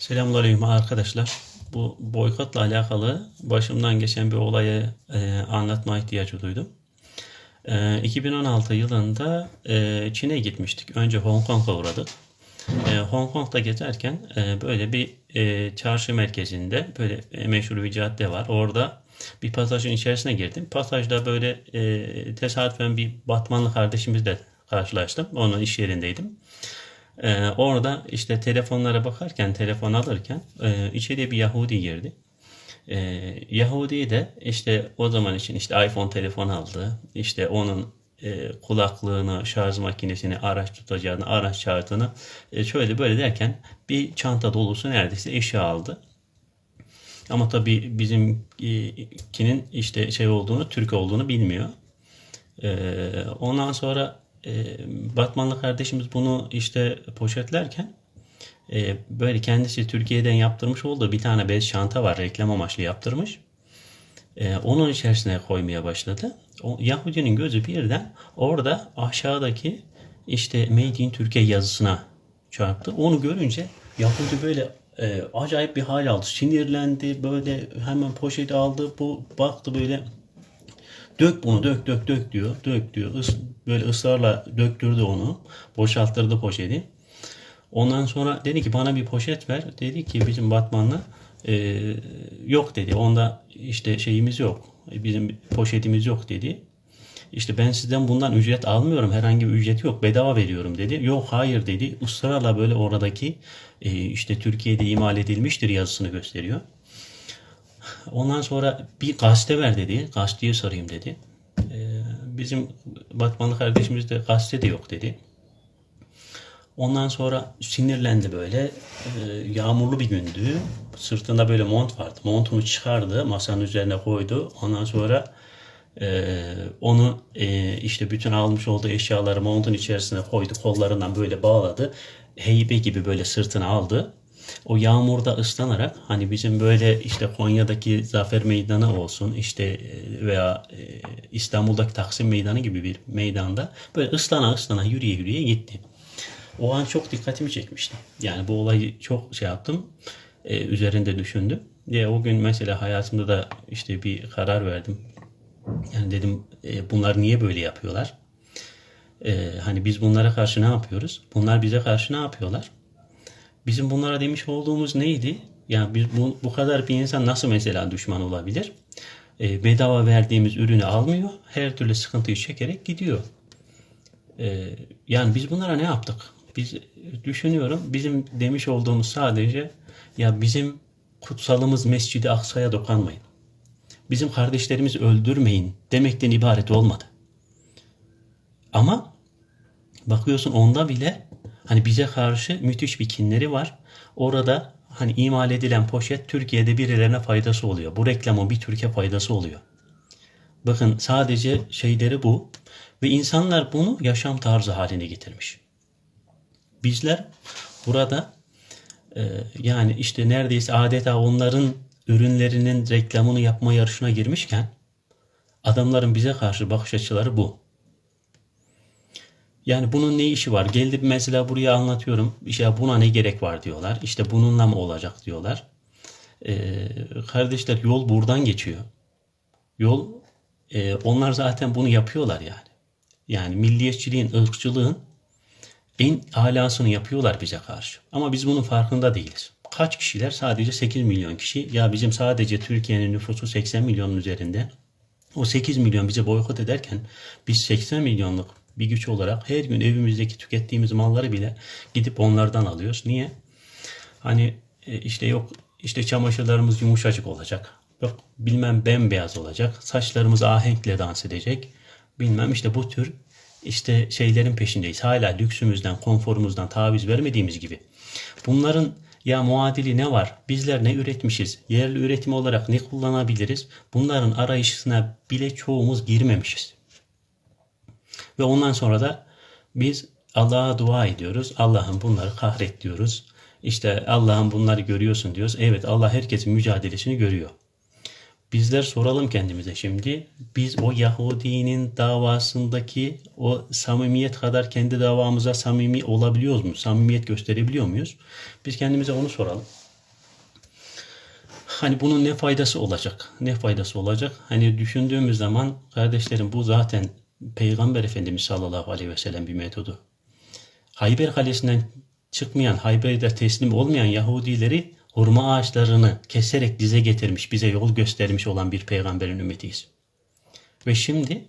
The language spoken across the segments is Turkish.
Selamünaleyküm arkadaşlar. Bu boykotla alakalı başımdan geçen bir olayı e, anlatma ihtiyacı duydum. E, 2016 yılında e, Çin'e gitmiştik. Önce Hong Kong'a uğradık. E, Hong Kong'da gezerken e, böyle bir e, çarşı merkezinde böyle e, meşhur bir cadde var. Orada bir pasajın içerisine girdim. Pasajda böyle e, tesadüfen bir Batmanlı kardeşimizle karşılaştım. Onun iş yerindeydim. Ee, orada işte telefonlara bakarken, telefon alırken e, içeriye bir Yahudi girdi. Ee, Yahudi de işte o zaman için işte iPhone telefon aldı. İşte onun e, kulaklığını, şarj makinesini, araç tutacağını, araç çağırdığını e, şöyle böyle derken bir çanta dolusu neredeyse eşya aldı. Ama tabii bizimkinin işte şey olduğunu, Türk olduğunu bilmiyor. Ee, ondan sonra e, Batmanlı kardeşimiz bunu işte poşetlerken e, böyle kendisi Türkiye'den yaptırmış olduğu bir tane bez çanta var reklam amaçlı yaptırmış. E, onun içerisine koymaya başladı. O Yahudinin gözü birden orada aşağıdaki işte Made in Türkiye yazısına çarptı. Onu görünce Yahudi böyle e, acayip bir hal aldı. Sinirlendi böyle hemen poşeti aldı. Bu baktı böyle Dök bunu dök dök dök diyor. Dök diyor. Is, böyle ısrarla döktürdü onu. Boşalttırdı poşeti. Ondan sonra dedi ki bana bir poşet ver. Dedi ki bizim Batmanlı e, yok dedi. Onda işte şeyimiz yok. Bizim poşetimiz yok dedi. İşte ben sizden bundan ücret almıyorum. Herhangi bir ücret yok. Bedava veriyorum dedi. Yok hayır dedi. Israrla böyle oradaki e, işte Türkiye'de imal edilmiştir yazısını gösteriyor. Ondan sonra bir gazete ver dedi. Gazeteye sorayım dedi. Ee, bizim Batmanlı kardeşimiz de gazete de yok dedi. Ondan sonra sinirlendi böyle. Ee, yağmurlu bir gündü. Sırtında böyle mont vardı. Montunu çıkardı. Masanın üzerine koydu. Ondan sonra e, onu e, işte bütün almış olduğu eşyaları montun içerisine koydu. Kollarından böyle bağladı. Heybe gibi böyle sırtına aldı o yağmurda ıslanarak hani bizim böyle işte Konya'daki Zafer Meydanı olsun işte e, veya e, İstanbul'daki Taksim Meydanı gibi bir meydanda böyle ıslana ıslana yürüye yürüye gitti. O an çok dikkatimi çekmişti. Yani bu olayı çok şey yaptım. E, üzerinde düşündüm. Diye o gün mesela hayatımda da işte bir karar verdim. Yani dedim bunlar niye böyle yapıyorlar? E, hani biz bunlara karşı ne yapıyoruz? Bunlar bize karşı ne yapıyorlar? Bizim bunlara demiş olduğumuz neydi? Yani biz bu, bu kadar bir insan nasıl mesela düşman olabilir? E, bedava verdiğimiz ürünü almıyor. Her türlü sıkıntıyı çekerek gidiyor. E, yani biz bunlara ne yaptık? Biz düşünüyorum bizim demiş olduğumuz sadece ya bizim kutsalımız Mescid-i Aksa'ya dokanmayın. Bizim kardeşlerimizi öldürmeyin demekten ibaret olmadı. Ama bakıyorsun onda bile Hani bize karşı müthiş bir kinleri var. Orada hani imal edilen poşet Türkiye'de birilerine faydası oluyor. Bu reklamın bir Türkiye faydası oluyor. Bakın sadece şeyleri bu. Ve insanlar bunu yaşam tarzı haline getirmiş. Bizler burada e, yani işte neredeyse adeta onların ürünlerinin reklamını yapma yarışına girmişken adamların bize karşı bakış açıları bu. Yani bunun ne işi var? Geldi mesela buraya anlatıyorum. İşte buna ne gerek var diyorlar. İşte bununla mı olacak diyorlar. Ee, kardeşler yol buradan geçiyor. Yol e, onlar zaten bunu yapıyorlar yani. Yani milliyetçiliğin, ırkçılığın en alasını yapıyorlar bize karşı. Ama biz bunun farkında değiliz. Kaç kişiler? Sadece 8 milyon kişi. Ya bizim sadece Türkiye'nin nüfusu 80 milyonun üzerinde. O 8 milyon bize boykot ederken biz 80 milyonluk bir güç olarak her gün evimizdeki tükettiğimiz malları bile gidip onlardan alıyoruz. Niye? Hani e, işte yok işte çamaşırlarımız yumuşacık olacak. Yok bilmem bembeyaz olacak. Saçlarımız ahenkle dans edecek. Bilmem işte bu tür işte şeylerin peşindeyiz. Hala lüksümüzden, konforumuzdan taviz vermediğimiz gibi. Bunların ya muadili ne var? Bizler ne üretmişiz? Yerli üretim olarak ne kullanabiliriz? Bunların arayışına bile çoğumuz girmemişiz. Ve ondan sonra da biz Allah'a dua ediyoruz. Allah'ım bunları kahret diyoruz. İşte Allah'ım bunları görüyorsun diyoruz. Evet Allah herkesin mücadelesini görüyor. Bizler soralım kendimize şimdi. Biz o Yahudinin davasındaki o samimiyet kadar kendi davamıza samimi olabiliyoruz mu? Samimiyet gösterebiliyor muyuz? Biz kendimize onu soralım. hani bunun ne faydası olacak? Ne faydası olacak? Hani düşündüğümüz zaman kardeşlerim bu zaten Peygamber Efendimiz sallallahu aleyhi ve sellem bir metodu. Hayber Kalesi'nden çıkmayan, Hayber'de teslim olmayan Yahudileri hurma ağaçlarını keserek dize getirmiş, bize yol göstermiş olan bir peygamberin ümmetiyiz. Ve şimdi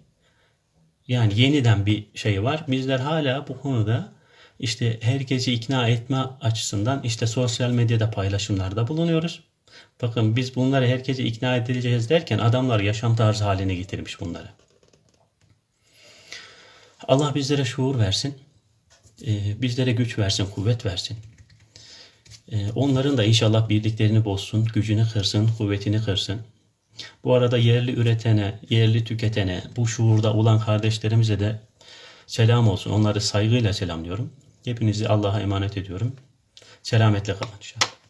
yani yeniden bir şey var. Bizler hala bu konuda işte herkesi ikna etme açısından işte sosyal medyada paylaşımlarda bulunuyoruz. Bakın biz bunları herkesi ikna edeceğiz derken adamlar yaşam tarzı haline getirmiş bunları. Allah bizlere şuur versin. Ee, bizlere güç versin, kuvvet versin. Ee, onların da inşallah birliklerini bozsun, gücünü kırsın, kuvvetini kırsın. Bu arada yerli üretene, yerli tüketene, bu şuurda olan kardeşlerimize de selam olsun. Onları saygıyla selamlıyorum. Hepinizi Allah'a emanet ediyorum. Selametle kalın inşallah.